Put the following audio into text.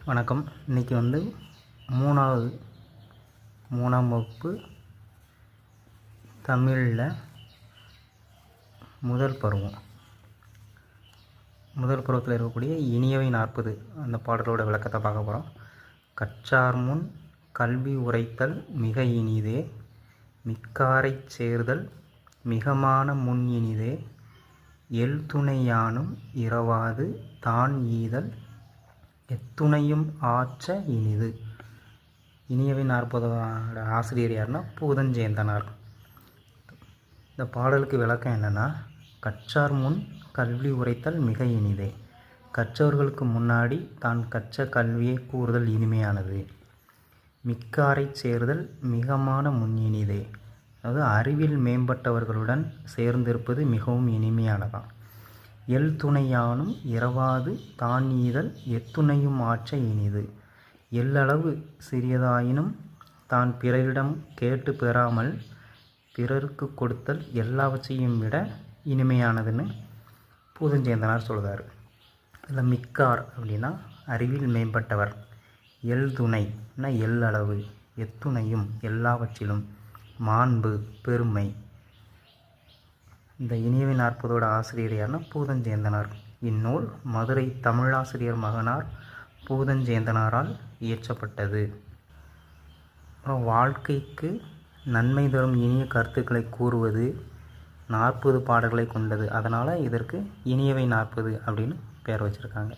வணக்கம். இன்றைக்கி வந்து மூணாவது மூணாம் வகுப்பு தமிழில் முதல் பருவம். முதல் பருவத்தில் இருக்கக்கூடிய இனியவை நாற்பது அந்த பாடலோட விளக்கத்தை பார்க்க போகிறோம் கற்றார் முன் கல்வி உரைத்தல் மிக இனிதே மிக்காரைச் சேர்தல் மிகமான முன் இனிதே எல் துணையானும் இரவாது தான் ஈதல் எத்துணையும் ஆற்ற இனிது. இனியவை நாற்பதோட ஆசிரியர் யாருன்னா பூதஞ்சேந்தனார். இந்த பாடலுக்கு விளக்கம் என்னென்னா கற்றார் முன் கல்வி உரைத்தல் மிக இனிதே. கற்றவர்களுக்கு முன்னாடி தான் கற்ற கல்வியை கூறுதல் இனிமையானது. மிக்காரை சேர்தல் மிகமான முன் இனிதே. அதாவது அறிவில் மேம்பட்டவர்களுடன் சேர்ந்திருப்பது மிகவும் இனிமையானதான் எல் துணையானும் இரவாது தான் ஈதல் எத்துணையும் ஆற்ற இனிது. எல்லளவு சிறியதாயினும் தான் பிறரிடம் கேட்டு பெறாமல் பிறருக்கு கொடுத்தல் எல்லாவற்றையும் விட இனிமையானதுன்னு பூதஞ்சேந்தனார் சொல்கிறார் இதில் மிக்கார் அப்படின்னா அறிவில் மேம்பட்டவர். எல் துணைனா எல் அளவு எத்துணையும் எல்லாவற்றிலும் மாண்பு பெருமை இந்த இனியவை நாற்பதோட ஆசிரியர் யாருன்னா பூதஞ்சேந்தனார். இந்நூல் மதுரை தமிழாசிரியர் மகனார் பூதஞ்சேந்தனாரால் இயற்றப்பட்டது. அப்புறம் வாழ்க்கைக்கு நன்மை தரும் இனிய கருத்துக்களை கூறுவது நாற்பது பாடல்களை கொண்டது. அதனால் இதற்கு இனியவை நாற்பது அப்படின்னு பேர் வச்சுருக்காங்க.